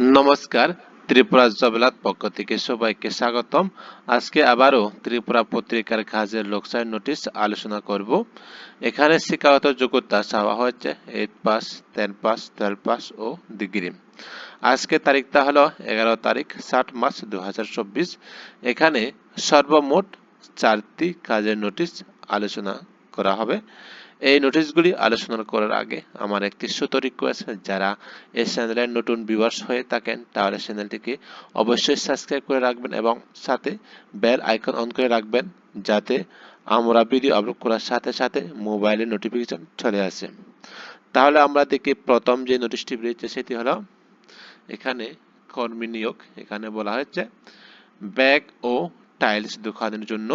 নমস্কার, ত্রিপুরা জবেলাত পক্ষ থেকে সবাইকে স্বাগতম। আজকে আবারও ত্রিপুরা পত্রিকার কাজের লোকসাই নোটিশ আলোচনা করব। এখানে শিক্ষাগত যোগ্যতা চাওয়া হচ্ছে eight pass ten pass twelve pass ও ডিগ্রি আজকে তারিখটা হলো এগারো তারিখ, ষাট মার্চ দু হাজার চব্বিশ। এখানে সর্বমোট চারটি কাজের নোটিশ আলোচনা করা হবে। এই নোটিশগুলি আলোচনা করার আগে আমার একটি ছোট রিকোয়েস্ট যারা এই চ্যানেলের নতুন ভিউয়ার্স হয়ে থাকেন, তাহলে চ্যানেলটিকে অবশ্যই সাবস্ক্রাইব করে রাখবেন এবং সাথে বেল আইকন অন করে রাখবেন, যাতে আমরা ভিডিও আপলোড করার সাথে সাথে মোবাইলে নোটিফিকেশন চলে আসে। তাহলে আমরা দেখি প্রথম যে নোটিশটি বেরিয়েছে, সেটি হলো এখানে কর্মী নিয়োগ। এখানে বলা হয়েছে, ব্যাগ ও টাইলস দোকানের জন্য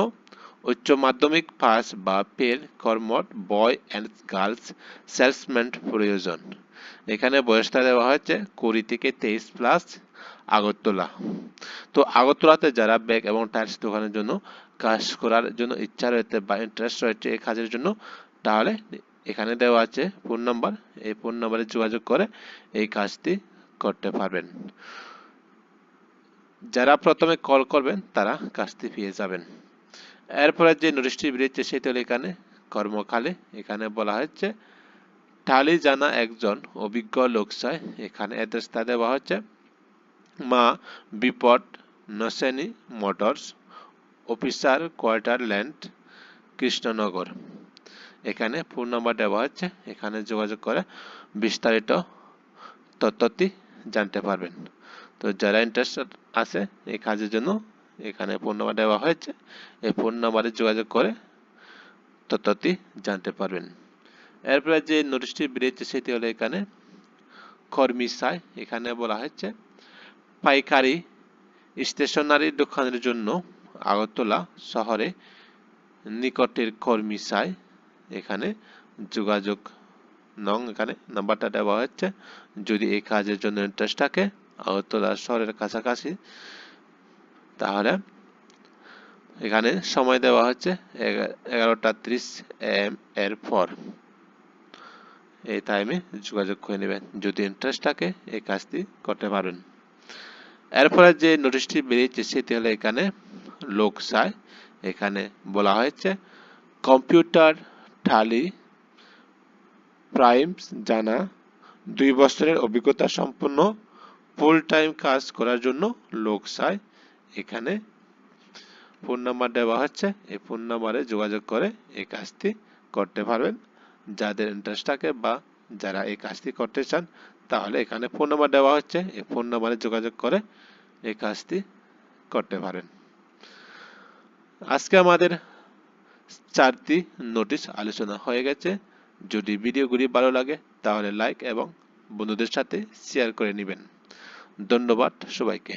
উচ্চ মাধ্যমিক পাস বা পের কর্মট বয় অ্যান্ড গার্লস সেলসম্যান প্রয়োজন। এখানে বয়সটা দেওয়া হয়েছে কুড়ি থেকে তেইশ প্লাস আগরতলা। তো আগরতলাতে যারা ব্যাগ এবং টাইলস দোকানের জন্য কাজ করার জন্য ইচ্ছা রয়েছে বা ইন্টারেস্ট রয়েছে এই কাজের জন্য, তাহলে এখানে দেওয়া আছে ফোন নাম্বার। এই ফোন নাম্বারে যোগাযোগ করে এই কাজটি করতে পারবেন। যারা প্রথমে কল করবেন, তারা কাজটি পেয়ে যাবেন। এরপরে যে নোটিশটি বেরিয়েছে সেটা হলো এখানে কর্মকালে। এখানে বলা হচ্ছে টালি জানা একজন অভিজ্ঞ লোক চাই। এখানে অ্যাড্রেসটা দেওয়া হচ্ছে মা বিপদ নসেনি motors officer quarter land Krishnanagar. এখানে ফোন নাম্বার দেওয়া হচ্ছে এখানে যোগাযোগ করে বিস্তারিত তথ্যটি জানতে পারবেন। তো যারা ইন্টারেস্টেড আছে এই কাজের জন্য এখানে ফোন নাম্বার দেওয়া হয়েছে। এই ফোন নাম্বারে যোগাযোগ করে তথ্যটি জানতে পারবেন। এরপরে যে নোটিশটি বেরিয়েছে সেটি হলো এখানে, কর্মী সাই, এখানে বলা হয়েছে, পাইকারি স্টেশনারি দোকানের জন্য আগরতলা শহরে নিকটের কর্মী সাই, এখানে যোগাযোগ নং, এখানে নাম্বারটা দেওয়া হচ্ছে যদি এই কাজের জন্য ইন্টারেস্ট থাকে, আগরতলা শহরের কাছাকাছি তাহলে এখানে সময় দেওয়া হচ্ছে এগারোটা ত্রিশ এম এর পর। এই টাইমে যোগাযোগ করে নেবেন। যদি ইন্টারেস্ট থাকে, এই কাজটি করতে পারেন এরপরে যে নোটিশটি বেরিয়েছে, সেটি হলো এখানে লোক চায় এখানে বলা হয়েছে, কম্পিউটার ঠালি প্রাইমস জানা দুই বছরের অভিজ্ঞতা সম্পন্ন ফুল টাইম কাজ করার জন্য লোক চায় এখানে ফোন নাম্বার দেওয়া হচ্ছে, এই ফোন নাম্বারে যোগাযোগ করে এই কাজটি করতে পারবেন। যাদের ইন্টারেস্ট থাকে বা যারা এই কাজটি করতে চান, তাহলে এখানে ফোন নাম্বার দেওয়া হচ্ছে, এই ফোন নাম্বারে যোগাযোগ করে এই কাজটি করতে পারেন। আজকে আমাদের চারটি নোটিশ আলোচনা হয়ে গেছে। যদি ভিডিওগুলি ভালো লাগে, তাহলে লাইক এবং বন্ধুদের সাথে শেয়ার করে নেবেন। ধন্যবাদ সবাইকে।